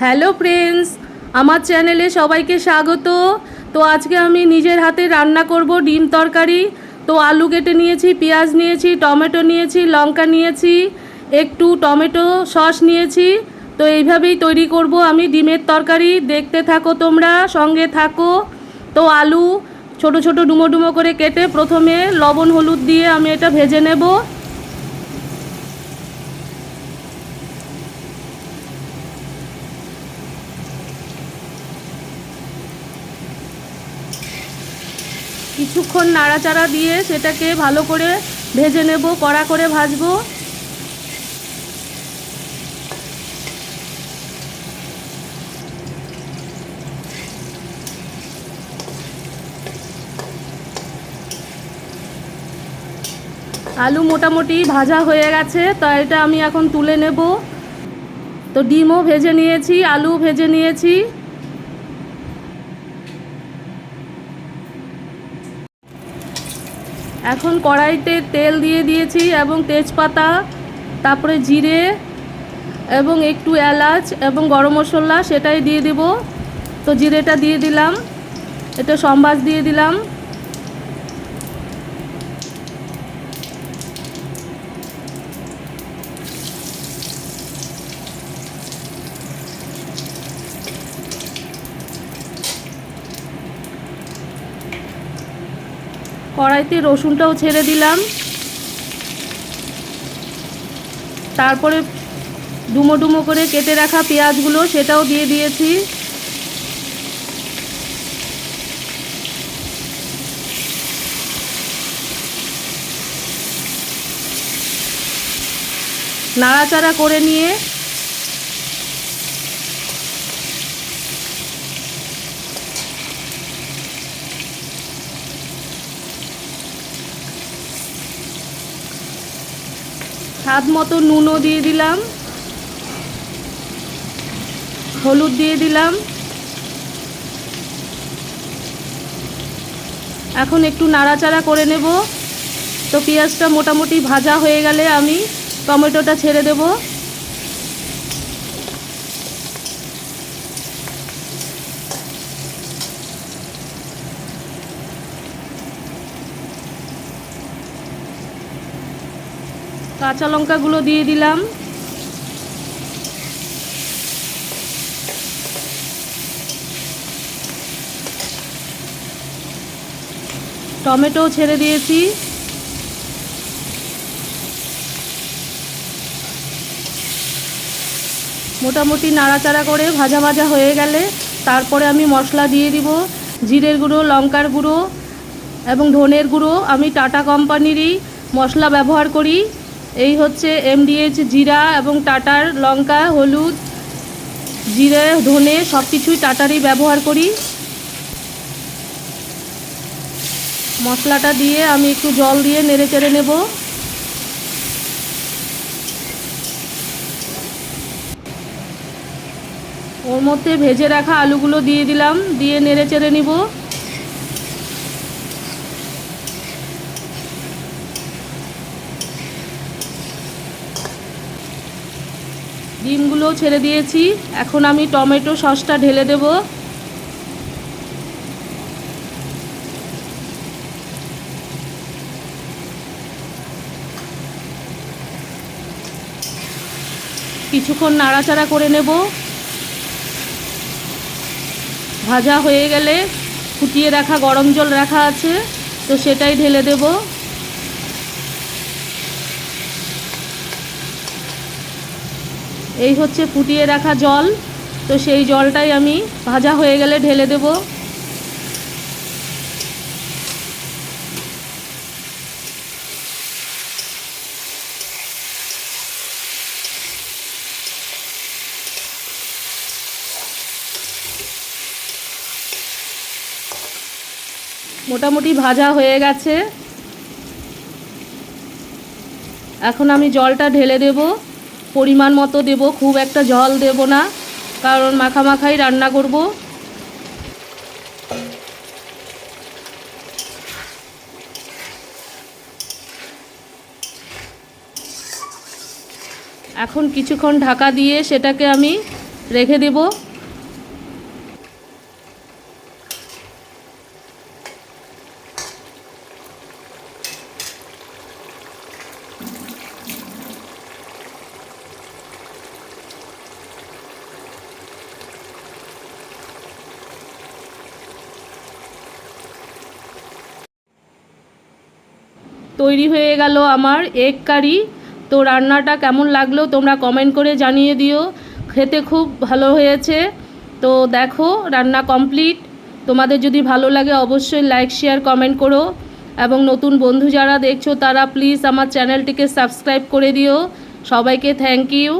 Hello friends, আমার চ্যানেলে সবাইকে স্বাগত। তো আজকে আমি নিজের হাতে রান্না করব ডিম তরকারি। তো আলু কেটে নিয়েছি, পেঁয়াজ নিয়েছি, টমেটো নিয়েছি, লঙ্কা নিয়েছি, একটু টমেটো সস নিয়েছি। তো এইভাবেই তৈরি করব আমি ডিমের তরকারি। দেখতে থাকো তোমরা, সঙ্গে থাকো। তো আলু ছোট ছোট ডুমো ডুমো করে কেটে প্রথমে লবণ হলুদ দিয়ে আমি এটা ভেজে নেব। কিছুক্ষণ নাড়াচাড়া দিয়ে সেটাকে ভালো করে ভেজে নেব, কড়া করে ভাজবো। আলু মোটামুটি ভাজা হয়ে গেছে, তো এটা আমি এখন তুলে নেব। তো ডিমও ভেজে নিয়েছি আলু ভেজে নিয়েছি। এখন কড়াইতে তেল দিয়ে দিয়েছি এবং তেজপাতা, তারপরে জিরে এবং একটু এলাচ এবং গরম মশলা সেটাই দিয়ে দিব। তো জিরেটা দিয়ে দিলাম, এটা সম্বাস দিয়ে দিলাম। কড়াইতে রসুনটাও ছেড়ে দিলাম। তারপরে ডুমো ডুমো করে কেটে রাখা পেঁয়াজগুলো সেটাও দিয়ে দিয়েছি। নাড়াচাড়া করে নিয়ে স্বাদ মতো নুনও দিয়ে দিলাম, হলুদ দিয়ে দিলাম। এখন একটু নাড়াচাড়া করে নেব। তো পেঁয়াজটা মোটামুটি ভাজা হয়ে গেলে আমি টমেটোটা ছেড়ে দেব। কাঁচা লঙ্কাগুলো দিয়ে দিলাম। টমেটো ছেড়ে দিয়েছি। মোটামুটি নাড়াচাড়া করে ভাজা ভাজা হয়ে গেলে তারপরে আমি মশলা দিয়ে দিব, জিরের গুঁড়ো, লঙ্কার গুঁড়ো এবং ধনের গুঁড়ো। আমি টাটা কোম্পানিরই মশলা ব্যবহার করি। এই হচ্ছে এমডিএইচ জিরা এবং টাটার লঙ্কা, হলুদ, জিরে, ধনে সব কিছুই টাটারই ব্যবহার করি। মশলাটা দিয়ে আমি একটু জল দিয়ে নেড়ে চেড়ে নেব। ওর মধ্যে ভেজে রাখা আলুগুলো দিয়ে দিলাম, দিয়ে নেড়ে চেড়ে নিব। ডিমগুলো ছেড়ে দিয়েছি। এখন আমি টমেটো সসটা ঢেলে দেব। কিছুক্ষণ নাড়াচাড়া করে নেব। ভাজা হয়ে গেলে ফুটিয়ে রাখা গরম জল রাখা আছে, তো সেটাই ঢেলে দেবো। এই হচ্ছে ফুটিয়ে রাখা জল। তো সেই জলটাই আমি ভাজা হয়ে গেলে ঢেলে দেব। মোটামুটি ভাজা হয়ে গেছে। এখন আমি জলটা ঢেলে দেবো। পরিমাণ মতো দেব, খুব একটা জল দেব না, কারণ মাখা মাখাই রান্না করব। এখন কিছুক্ষণ ঢাকা দিয়ে সেটাকে আমি রেখে দেবো। তৈরি হয়ে গেল আমার এগ কারি। তো রান্নাটা কেমন লাগল তোমরা কমেন্ট করে জানিয়ে দিও। খেতে খুব ভালো হয়েছে। তো দেখো, রান্না কমপ্লিট তোমাদের যদি ভালো লাগে অবশ্যই লাইক শেয়ার কমেন্ট করো। এবং নতুন বন্ধু যারা দেখছ তারা প্লিজ আমার চ্যানেলটিকে সাবস্ক্রাইব করে দিও। সবাইকে থ্যাংক ইউ